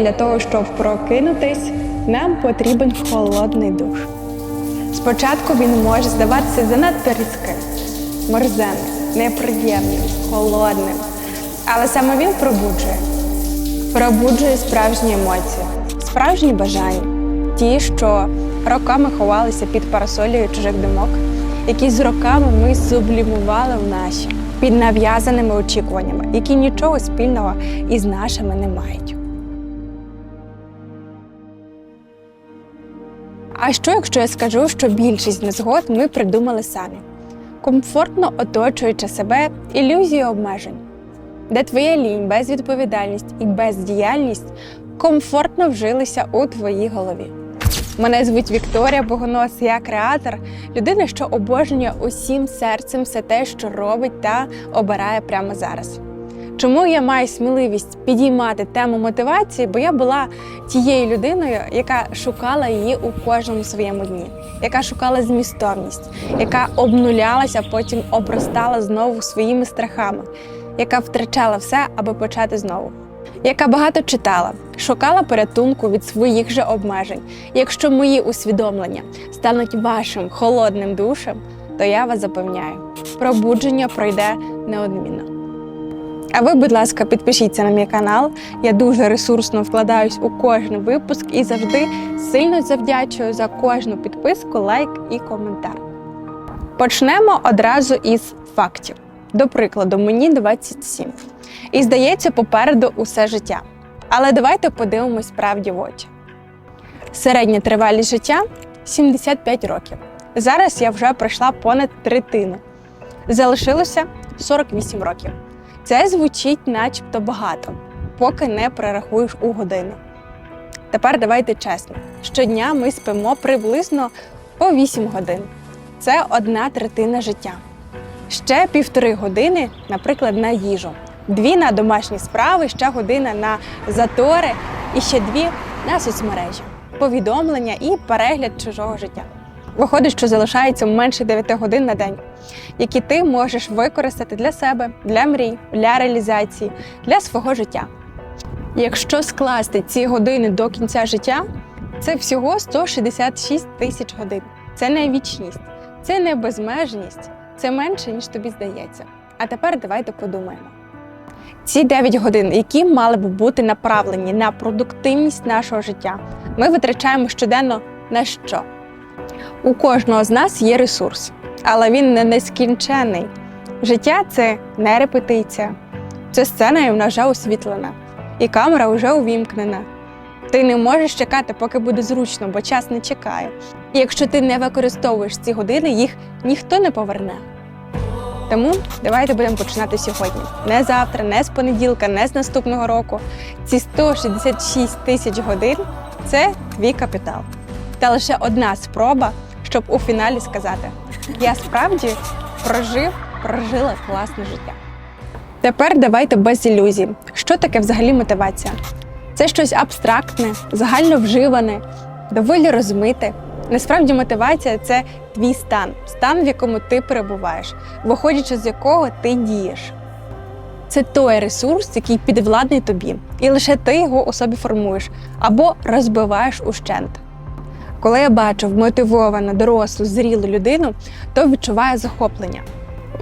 Для того, щоб прокинутись, нам потрібен холодний душ. Спочатку він може здаватися занадто різким, мерзенним, неприємним, холодним. Але саме він пробуджує. Пробуджує справжні емоції, справжні бажання, ті, що роками ховалися під парасолею чужих думок, які з роками ми сублімували в наші під нав'язаними очікуваннями, які нічого спільного із нашими не мають. А що, якщо я скажу, що більшість незгод ми придумали самі, комфортно оточуючи себе ілюзією обмежень, де твоя лінь, безвідповідальність і бездіяльність комфортно вжилися у твоїй голові. Мене звуть Вікторія Богонос, я креатор, людина, що обожнює усім серцем все те, що робить та обирає прямо зараз. Чому я маю сміливість підіймати тему мотивації? Бо я була тією людиною, яка шукала її у кожному своєму дні, яка шукала змістовність, яка обнулялася, потім обростала знову своїми страхами, яка втрачала все, аби почати знову. Яка багато читала, шукала порятунку від своїх же обмежень. Якщо мої усвідомлення стануть вашим холодним душем, то я вас запевняю, пробудження пройде неодмінно. А ви, будь ласка, підпишіться на мій канал. Я дуже ресурсно вкладаюсь у кожен випуск і завжди сильно завдячую за кожну підписку, лайк і коментар. Почнемо одразу із фактів. До прикладу, мені 27. І здається, попереду усе життя. Але давайте подивимось правді в очі. Середня тривалість життя 75 років. Зараз я вже пройшла понад третину. Залишилося 48 років. Це звучить начебто багато, поки не перерахуєш у годину. Тепер давайте чесно: щодня ми спимо приблизно по 8 годин. Це одна третина життя. Ще півтори години, наприклад, на їжу, дві на домашні справи, ще година на затори і ще дві на соцмережі, повідомлення і перегляд чужого життя. Виходить, що залишається менше 9 годин на день, які ти можеш використати для себе, для мрій, для реалізації, для свого життя. Якщо скласти ці години до кінця життя, це всього 166 тисяч годин. Це не вічність, це не безмежність, це менше, ніж тобі здається. А тепер давайте подумаємо. Ці 9 годин, які мали б бути направлені на продуктивність нашого життя, ми витрачаємо щоденно на що? У кожного з нас є ресурс, але він не нескінчений. Життя це не репетиція, це сцена і вона вже освітлена, і камера вже увімкнена. Ти не можеш чекати, поки буде зручно, бо час не чекає. І якщо ти не використовуєш ці години, їх ніхто не поверне. Тому давайте будемо починати сьогодні. Не завтра, не з понеділка, не з наступного року. Ці 166 тисяч годин це твій капітал. Та лише одна спроба, щоб у фіналі сказати: я справді прожив, прожила класне життя. Тепер давайте без ілюзій. Що таке взагалі мотивація? Це щось абстрактне, загально вживане, доволі розмите. Насправді мотивація це твій стан, стан, в якому ти перебуваєш, виходячи з якого ти дієш. Це той ресурс, який підвладний тобі, і лише ти його у собі формуєш або розбиваєш ущент. Коли я бачу вмотивовану, дорослу, зрілу людину, то відчуваю захоплення.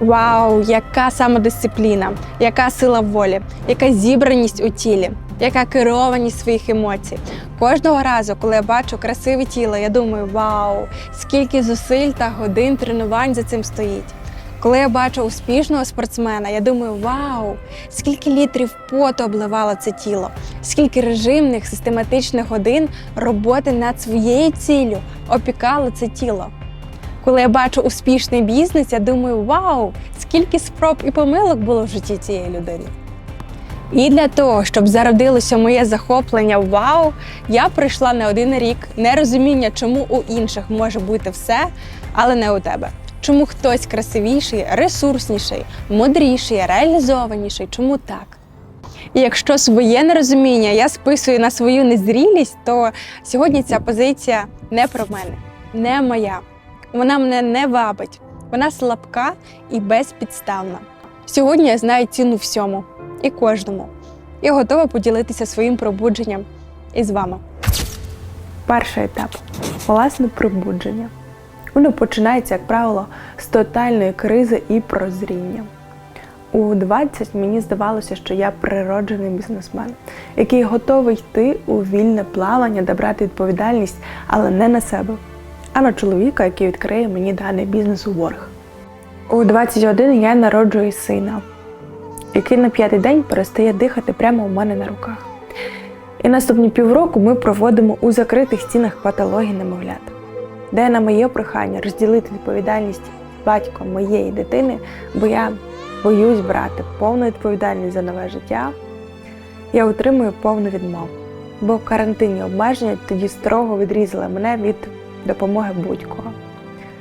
Вау, яка самодисципліна, яка сила волі, яка зібраність у тілі, яка керованість своїх емоцій. Кожного разу, коли я бачу красиве тіло, я думаю, вау, скільки зусиль та годин тренувань за цим стоїть. Коли я бачу успішного спортсмена, я думаю, вау, скільки літрів поту обливало це тіло, скільки режимних систематичних годин роботи над своєю ціллю опікало це тіло. Коли я бачу успішний бізнес, я думаю, вау, скільки спроб і помилок було в житті цієї людини. І для того, щоб зародилося моє захоплення вау, я пройшла не один рік нерозуміння, чому у інших може бути все, але не у тебе. Чому хтось красивіший, ресурсніший, мудріший, реалізованіший? Чому так? І якщо своє нерозуміння я списую на свою незрілість, то сьогодні ця позиція не про мене, не моя. Вона мене не вабить, вона слабка і безпідставна. Сьогодні я знаю ціну всьому і кожному. і готова поділитися своїм пробудженням із вами. Перший етап власне пробудження. Воно починається, як правило, з тотальної кризи і прозріння. У 20 мені здавалося, що я природжений бізнесмен, який готовий йти у вільне плавання, де брати відповідальність, але не на себе, а на чоловіка, який відкриє мені даний бізнес у борг. У 21 я народжую сина, який на п'ятий день перестає дихати прямо у мене на руках. І наступні півроку ми проводимо у закритих стінах патології немовлят, де на моє прохання розділити відповідальність з батьком моєї дитини, бо я боюсь брати повну відповідальність за нове життя, я отримую повну відмову. Бо карантинні обмеження тоді строго відрізали мене від допомоги будь-кого.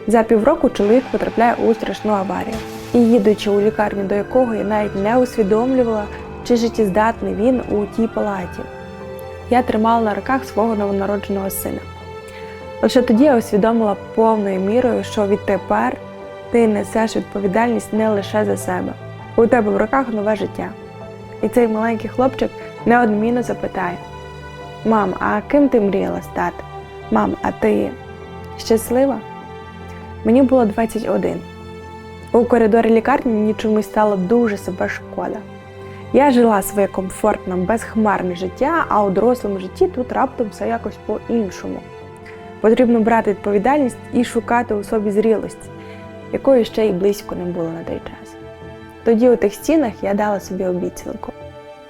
За півроку чоловік потрапляє у страшну аварію. І їдучи у лікарню, до якого я навіть не усвідомлювала, чи життєздатний він у тій палаті. Я тримала на руках свого новонародженого сина. Лише тоді я усвідомила повною мірою, що відтепер ти несеш відповідальність не лише за себе. У тебе в руках нове життя. І цей маленький хлопчик неодмінно запитає: Мам, а ким ти мріяла стати? Мам, а ти щаслива? Мені було 21. У коридорі лікарні мені чомусь стало дуже себе шкода. Я жила своє комфортне, безхмарне життя, а у дорослому житті тут раптом все якось по-іншому. Потрібно брати відповідальність і шукати у собі зрілості, якої ще й близько не було на той час. Тоді у тих стінах я дала собі обіцянку.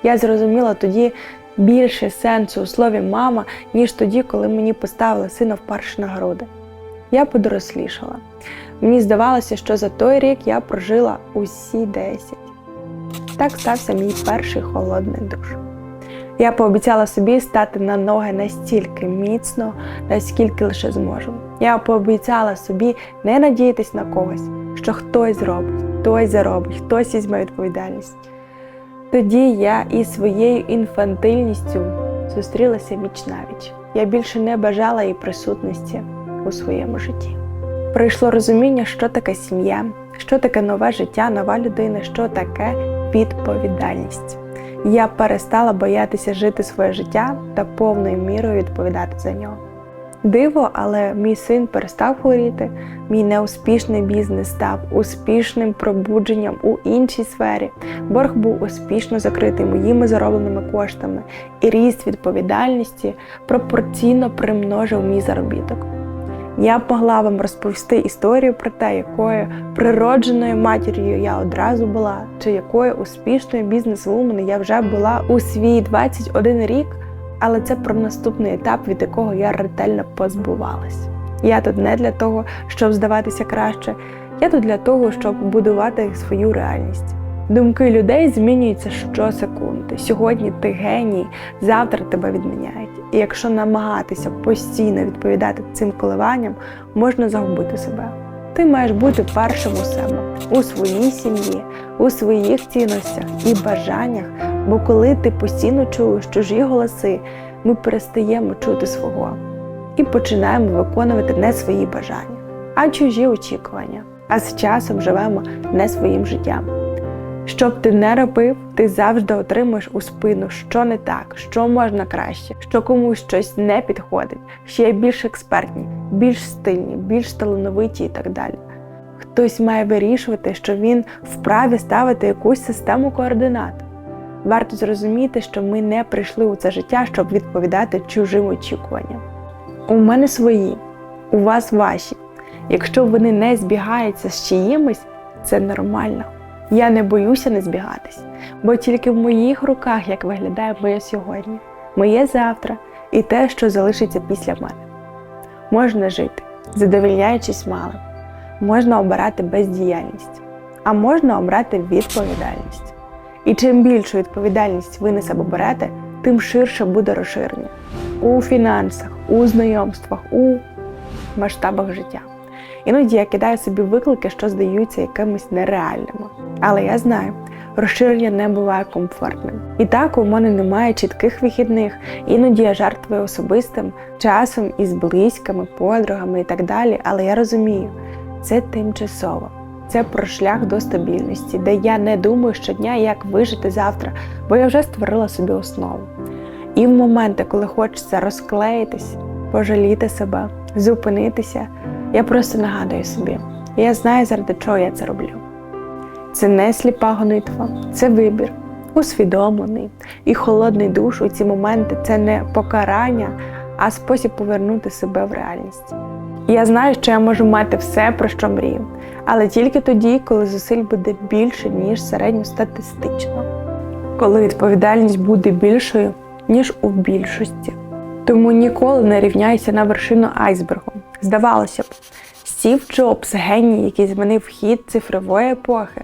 Я зрозуміла тоді більше сенсу у слові мама, ніж тоді, коли мені поставили сина вперше на груди. Я подорослішала. Мені здавалося, що за той рік я прожила усі 10. Так стався мій перший холодний душ. Я пообіцяла собі стати на ноги настільки міцно, наскільки лише зможу. Я пообіцяла собі не надіятись на когось, що хтось зробить, хтось заробить, хтось візьме відповідальність. Тоді я із своєю інфантильністю зустрілася віч навіч. Я більше не бажала її присутності у своєму житті. Прийшло розуміння, що таке сім'я, що таке нове життя, нова людина, що таке відповідальність. Я перестала боятися жити своє життя та повною мірою відповідати за нього. Диво, але мій син перестав хворіти, мій неуспішний бізнес став успішним пробудженням у іншій сфері. Борг був успішно закритий моїми заробленими коштами, і ріст відповідальності пропорційно примножив мій заробіток. Я б могла вам розповісти історію про те, якою природженою матір'ю я одразу була, чи якою успішною бізнес-вумен я вже була у свій 21 рік, але це про наступний етап, від якого я ретельно позбувалась. Я тут не для того, щоб здаватися краще, я тут для того, щоб будувати свою реальність. Думки людей змінюються щосекунди. Сьогодні ти геній, завтра тебе відміняють. І якщо намагатися постійно відповідати цим коливанням, можна загубити себе. Ти маєш бути першим у себе, у своїй сім'ї, у своїх цінностях і бажаннях. Бо коли ти постійно чуєш чужі голоси, ми перестаємо чути свого і починаємо виконувати не свої бажання, а чужі очікування. А з часом живемо не своїм життям. Що б ти не робив, ти завжди отримуєш у спину, що не так, що можна краще, що комусь щось не підходить, що є більш експертні, більш стильні, більш талановиті і так далі. Хтось має вирішувати, що він вправі ставити якусь систему координат. Варто зрозуміти, що ми не прийшли у це життя, щоб відповідати чужим очікуванням. У мене свої, у вас ваші. Якщо вони не збігаються з чиїмось, це нормально. Я не боюся не збігатись, бо тільки в моїх руках як виглядає моє сьогодні, моє завтра і те, що залишиться після мене. Можна жити, задовольняючись малим, можна обирати бездіяльність, а можна обрати відповідальність. І чим більшу відповідальність ви на себе берете, тим ширше буде розширення у фінансах, у знайомствах, у масштабах життя. Іноді я кидаю собі виклики, що здаються якимись нереальними. Але я знаю, розширення не буває комфортним. І так у мене немає чітких вихідних, іноді я жертвую особистим часом із близькими, подругами і так далі. Але я розумію, це тимчасово. це про шлях до стабільності, де я не думаю щодня, як вижити завтра, бо я вже створила собі основу. І в моменти, коли хочеться розклеїтись, пожаліти себе, зупинитися, я просто нагадую собі, я знаю, заради чого я це роблю. Це не сліпа гонитва, це вибір, усвідомлений і холодний душ у ці моменти це не покарання, а спосіб повернути себе в реальність. Я знаю, що я можу мати все, про що мрію, але тільки тоді, коли зусиль буде більше, ніж середньостатистично, коли відповідальність буде більшою, ніж у більшості. Тому ніколи не рівняйся на вершину айсбергу. Здавалося б, Стів Джобс геній, який змінив хід цифрової епохи.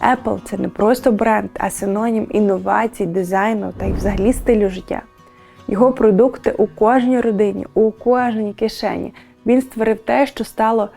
Apple це не просто бренд, а синонім інновацій, дизайну та й взагалі стилю життя. Його продукти у кожній родині, у кожній кишені. Він створив те, що стало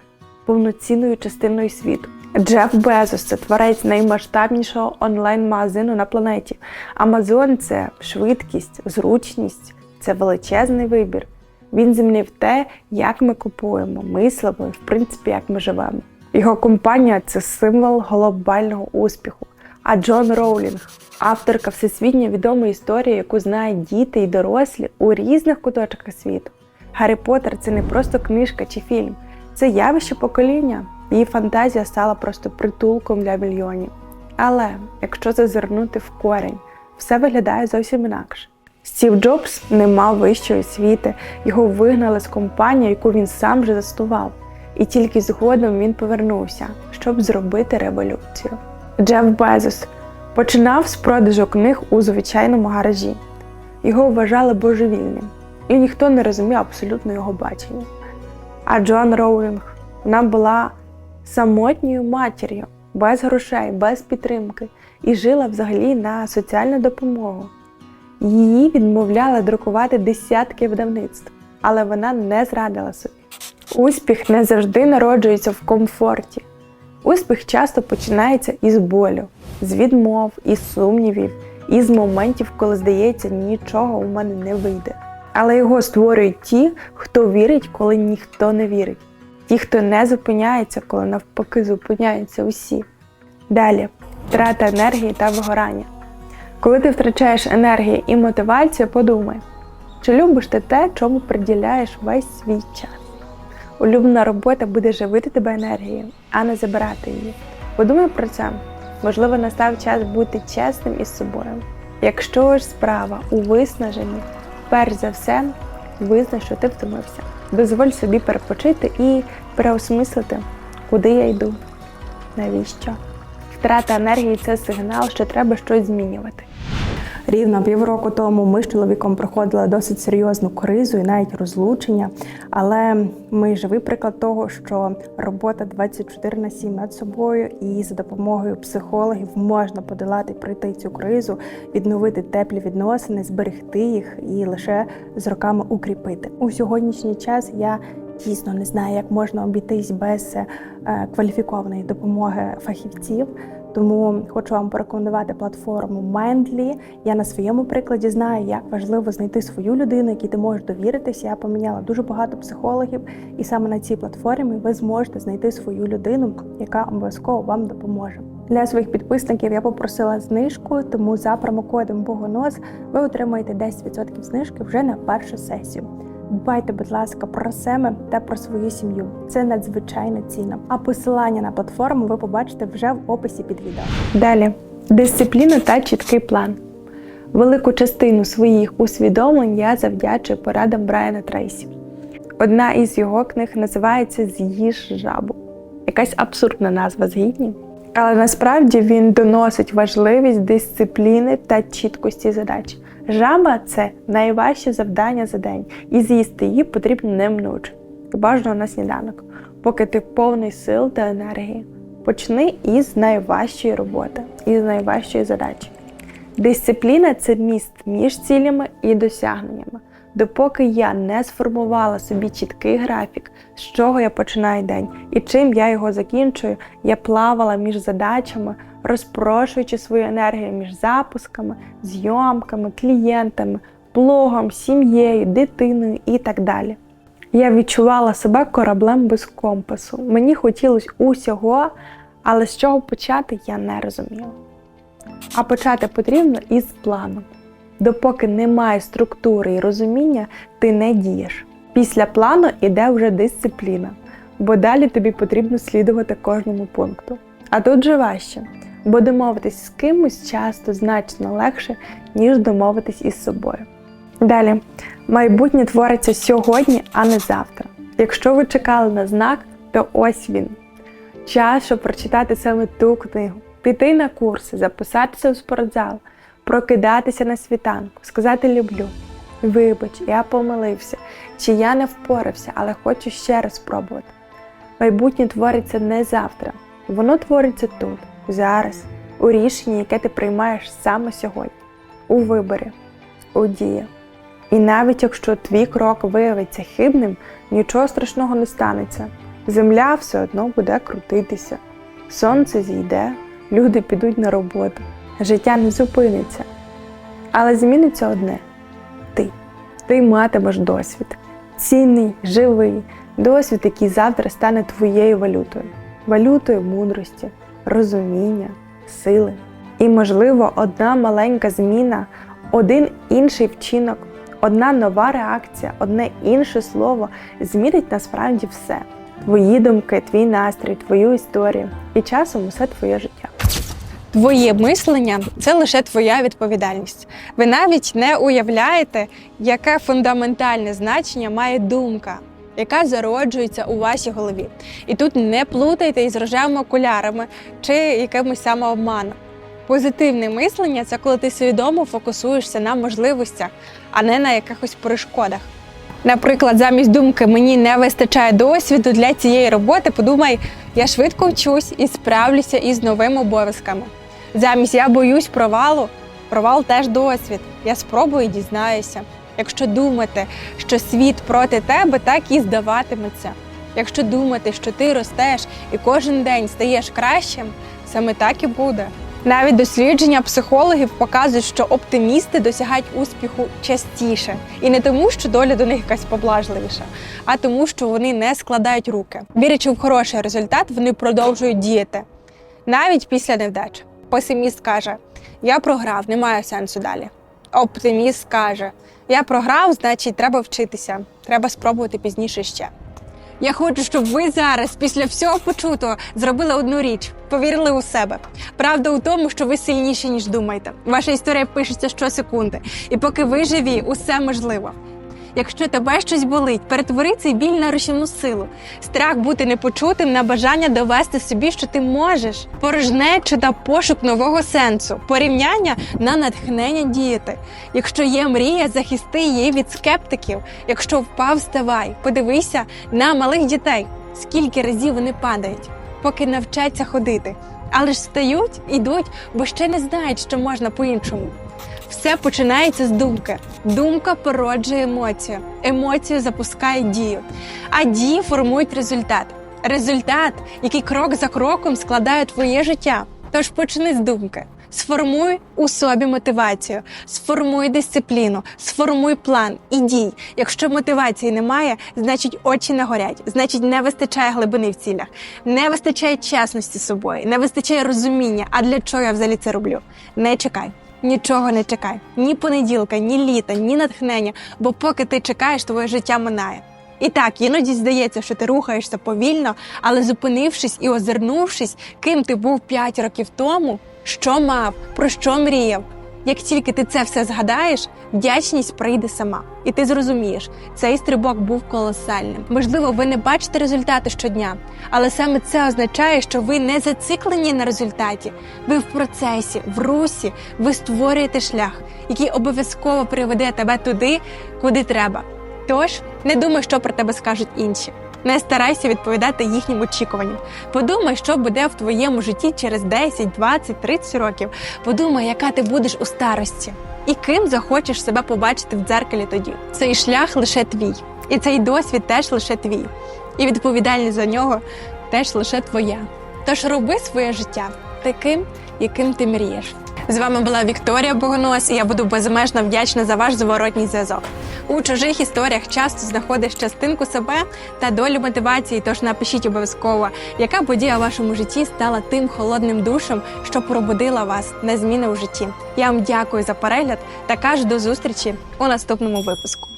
повноцінною частиною світу. Джеф Безос це творець наймасштабнішого онлайн-магазину на планеті. Амазон це швидкість, зручність, це величезний вибір. Він змінив те, як ми купуємо, мислимо і, в принципі, як ми живемо. Його компанія це символ глобального успіху. А Джон Роулінг, авторка всесвітньо відомої історії, яку знають діти і дорослі у різних куточках світу. Гаррі Поттер – це не просто книжка чи фільм, це явище покоління. Її фантазія стала просто притулком для мільйонів. Але якщо зазирнути в корень, все виглядає зовсім інакше. Стів Джобс не мав вищої освіти, його вигнали з компанії, яку він сам же заснував. І тільки згодом він повернувся, щоб зробити революцію. Джеф Безос починав з продажу книг у звичайному гаражі. Його вважали божевільним, і ніхто не розумів абсолютно його бачення. А Джон Роулінг вона була самотньою матір'ю, без грошей, без підтримки, і жила взагалі на соціальну допомогу. Її відмовляли друкувати десятки видавництв, але вона не зрадила собі. Успіх не завжди народжується в комфорті. Успіх часто починається із болю, з відмов, із сумнівів, із моментів, коли здається, нічого у мене не вийде. Але його створюють ті, хто вірить, коли ніхто не вірить, ті, хто не зупиняється, коли навпаки зупиняються усі. Далі втрата енергії та вигорання. Коли ти втрачаєш енергію і мотивацію, подумай, чи любиш ти те, чому приділяєш весь свій час. Улюблена робота буде живити тебе енергією, а не забирати її. Подумай про це. Можливо, настав час бути чесним із собою. Якщо ж справа у виснаженні, перш за все, визнай, що ти втомився. Дозволь собі перепочити і переосмислити, куди я йду, навіщо. Втрата енергії це сигнал, що треба щось змінювати. Рівно півроку тому ми з чоловіком проходили досить серйозну кризу і навіть розлучення. Але ми живий приклад того, що робота 24 на 7 над собою і за допомогою психологів можна подолати, пройти цю кризу, відновити теплі відносини, зберегти їх і лише з роками укріпити. У сьогоднішній час я дійсно не знаю, як можна обійтись без е, кваліфікованої допомоги фахівців. Тому хочу вам порекомендувати платформу Mindly. Я на своєму прикладі знаю, як важливо знайти свою людину, якій ти можеш довіритися. Я поміняла дуже багато психологів, і саме на цій платформі ви зможете знайти свою людину, яка обов'язково вам допоможе. Для своїх підписників я попросила знижку, тому за промокодом Богонос ви отримаєте 10% знижки вже на першу сесію. Дбайте, будь ласка, про себе та про свою сім'ю. Це надзвичайно цінно. А посилання на платформу ви побачите вже в описі під відео. Далі дисципліна та чіткий план. Велику частину своїх усвідомлень я завдячую порадам Брайана Трейсі. Одна із його книг називається З'їж жабу. Якась абсурдна назва згідні. Але насправді він доносить важливість дисципліни та чіткості задач. Жаба це найважче завдання за день, і з'їсти її потрібно неминуче, і бажано на сніданок, поки ти повний сил та енергії. Почни із найважчої роботи, із найважчої задачі. Дисципліна це міст між цілями і досягненнями. Допоки я не сформувала собі чіткий графік, з чого я починаю день і чим я його закінчую, я плавала між задачами, розпрошуючи свою енергію між запусками, зйомками, клієнтами, блогом, сім'єю, дитиною і так далі. Я відчувала себе кораблем без компасу. Мені хотілося усього, Але з чого почати, я не розуміла. А почати потрібно із плану. Допоки немає структури і розуміння, ти не дієш. Після плану йде вже дисципліна, бо далі тобі потрібно слідувати кожному пункту. А тут же важче, бо домовитись з кимось часто значно легше, ніж домовитись із собою. Далі, майбутнє твориться сьогодні, а не завтра. Якщо ви чекали на знак, то ось він. Час, щоб прочитати саме ту книгу, піти на курси, записатися у спортзал, прокидатися на світанку, сказати люблю. Вибач, я помилився, чи я не впорався, але хочу ще раз спробувати. Майбутнє твориться не завтра, воно твориться тут, зараз, у рішенні, яке ти приймаєш саме сьогодні, у виборі, у дії. І навіть якщо твій крок виявиться хибним, нічого страшного не станеться. Земля все одно буде крутитися, сонце зійде, люди підуть на роботу, життя не зупиниться. Але зміниться одне ти. Ти матимеш досвід. Цінний, живий, досвід, який завтра стане твоєю валютою, валютою мудрості, розуміння, сили. І, можливо, одна маленька зміна, один інший вчинок, одна нова реакція, одне інше слово змінить насправді все. Твої думки, твій настрій, твою історію і часом усе твоє життя. Твоє мислення це лише твоя відповідальність. Ви навіть не уявляєте, яке фундаментальне значення має думка, яка зароджується у вашій голові. І тут не плутайте із рожевими окулярами чи якимось самообманом. Позитивне мислення це коли ти свідомо фокусуєшся на можливостях, а не на якихось перешкодах. Наприклад, замість думки мені не вистачає досвіду для цієї роботи, подумай, я швидко вчусь і справлюся із новими обов'язками. Замість я боюсь провалу, провал теж досвід. Я спробую і дізнаюся. Якщо думати, що світ проти тебе, так і здаватиметься. Якщо думати, що ти ростеш і кожен день стаєш кращим, саме так і буде. Навіть дослідження психологів показують, що оптимісти досягають успіху частіше, і не тому, що доля до них якась поблажливіша, а тому, що вони не складають руки. Вірячи в хороший результат, вони продовжують діяти навіть після невдач. Песиміст каже: Я програв, немає сенсу далі. Оптиміст каже: Я програв, значить, треба вчитися, треба спробувати пізніше ще. Я хочу, щоб ви зараз, після всього почутого, зробили одну річ, повірили у себе. Правда у тому, що ви сильніші, ніж думаєте. Ваша історія пишеться щосекунди. І поки ви живі, усе можливо. Якщо тебе щось болить, перетвори цей біль на рушівну силу. Страх бути непочутим на бажання довести собі, що ти можеш. Порожнечу та пошук нового сенсу, порівняння на натхнення діяти. Якщо є мрія, захисти її від скептиків. Якщо впав, вставай. Подивися на малих дітей. Скільки разів вони падають, поки навчаться ходити. Але ж встають, ідуть, бо ще не знають, що можна по-іншому. Все починається з думки. Думка породжує емоцію. Емоцію запускає дію, а дії формують результат. Результат, який крок за кроком складає твоє життя. Тож почни з думки. Сформуй у собі мотивацію, сформуй дисципліну, сформуй план і дій. Якщо мотивації немає, значить очі не горять, значить не вистачає глибини в цілях, не вистачає чесності собою, не вистачає розуміння. А для чого я взагалі це роблю? Не чекай. Нічого не чекай, ні понеділка, ні літа, ні натхнення, бо поки ти чекаєш, твоє життя минає. І так, іноді здається, що ти рухаєшся повільно, але зупинившись і озирнувшись, ким ти був 5 років тому, що мав, про що мріяв. Як тільки ти це все згадаєш, вдячність прийде сама, і ти зрозумієш, цей стрибок був колосальним. Можливо, ви не бачите результати щодня, але саме це означає, що ви не зациклені на результаті. Ви в процесі, в русі, ви створюєте шлях, який обов'язково приведе тебе туди, куди треба. Тож не думай, що про тебе скажуть інші. Не старайся відповідати їхнім очікуванням. Подумай, що буде в твоєму житті через 10, 20, 30 років. Подумай, яка ти будеш у старості, і ким захочеш себе побачити в дзеркалі тоді. Цей шлях лише твій, і цей досвід теж лише твій. І відповідальність за нього теж лише твоя. Тож роби своє життя таким, яким ти мрієш. З вами була Вікторія Богонос, і я буду безмежно вдячна за ваш зворотній зв'язок. У чужих історіях часто знаходиш частинку себе та долю мотивації. Тож напишіть обов'язково, яка подія в вашому житті стала тим холодним душем, що пробудила вас на зміни у житті. Я вам дякую за перегляд та кажу до зустрічі у наступному випуску.